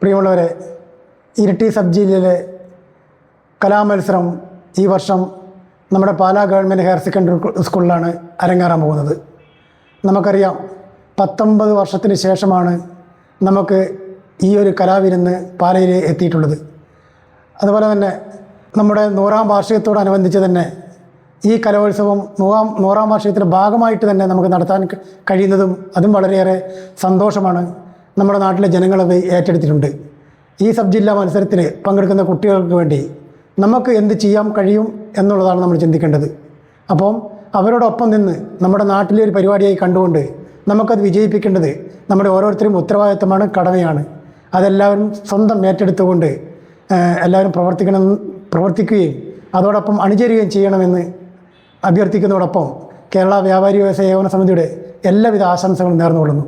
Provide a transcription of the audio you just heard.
പ്രിയമുള്ളവരെ ഇരിട്ടി സബ് ജില്ലയിലെ കലാമത്സരം ഈ വർഷം നമ്മുടെ പാലാ ഗവൺമെന്റ് ഹയർ സെക്കൻഡറി സ്കൂളിലാണ് അരങ്ങേറാൻ പോകുന്നത്. നമുക്കറിയാം പത്തൊമ്പത് വർഷത്തിന് ശേഷമാണ് നമുക്ക് ഈ ഒരു കലാവിരുന്ന് പാലയിൽ എത്തിയിട്ടുള്ളത്. അതുപോലെ തന്നെ നമ്മുടെ നൂറാം വാർഷികത്തോടനുബന്ധിച്ച് തന്നെ ഈ കലോത്സവം നൂറാം നൂറാം വാർഷികത്തിന്റെ ഭാഗമായിട്ട് തന്നെ നമുക്ക് നടത്താൻ കഴിയുന്നതും അതും വളരെയേറെ സന്തോഷമാണ്. നമ്മുടെ നാട്ടിലെ ജനങ്ങളത് ഏറ്റെടുത്തിട്ടുണ്ട്. ഈ സബ് ജില്ലാ മത്സരത്തിന് പങ്കെടുക്കുന്ന കുട്ടികൾക്ക് വേണ്ടി നമുക്ക് എന്ത് ചെയ്യാൻ കഴിയും എന്നുള്ളതാണ് നമ്മൾ ചിന്തിക്കേണ്ടത്. അപ്പം അവരോടൊപ്പം നിന്ന് നമ്മുടെ നാട്ടിലെ ഒരു പരിപാടിയായി കണ്ടുകൊണ്ട് നമുക്കത് വിജയിപ്പിക്കേണ്ടത് നമ്മുടെ ഓരോരുത്തരും ഉത്തരവാദിത്തമാണ് കടമയാണ്. അതെല്ലാവരും സ്വന്തം ഏറ്റെടുത്തുകൊണ്ട് എല്ലാവരും പ്രവർത്തിക്കണം പ്രവർത്തിക്കുകയും അതോടൊപ്പം അണിചേരുകയും ചെയ്യണമെന്ന് അഭ്യർത്ഥിക്കുന്നതോടൊപ്പം കേരള വ്യാപാരി വ്യവസായ ഏകോപന സമിതിയുടെ എല്ലാവിധ ആശംസകളും നേർന്നുകൊള്ളുന്നു.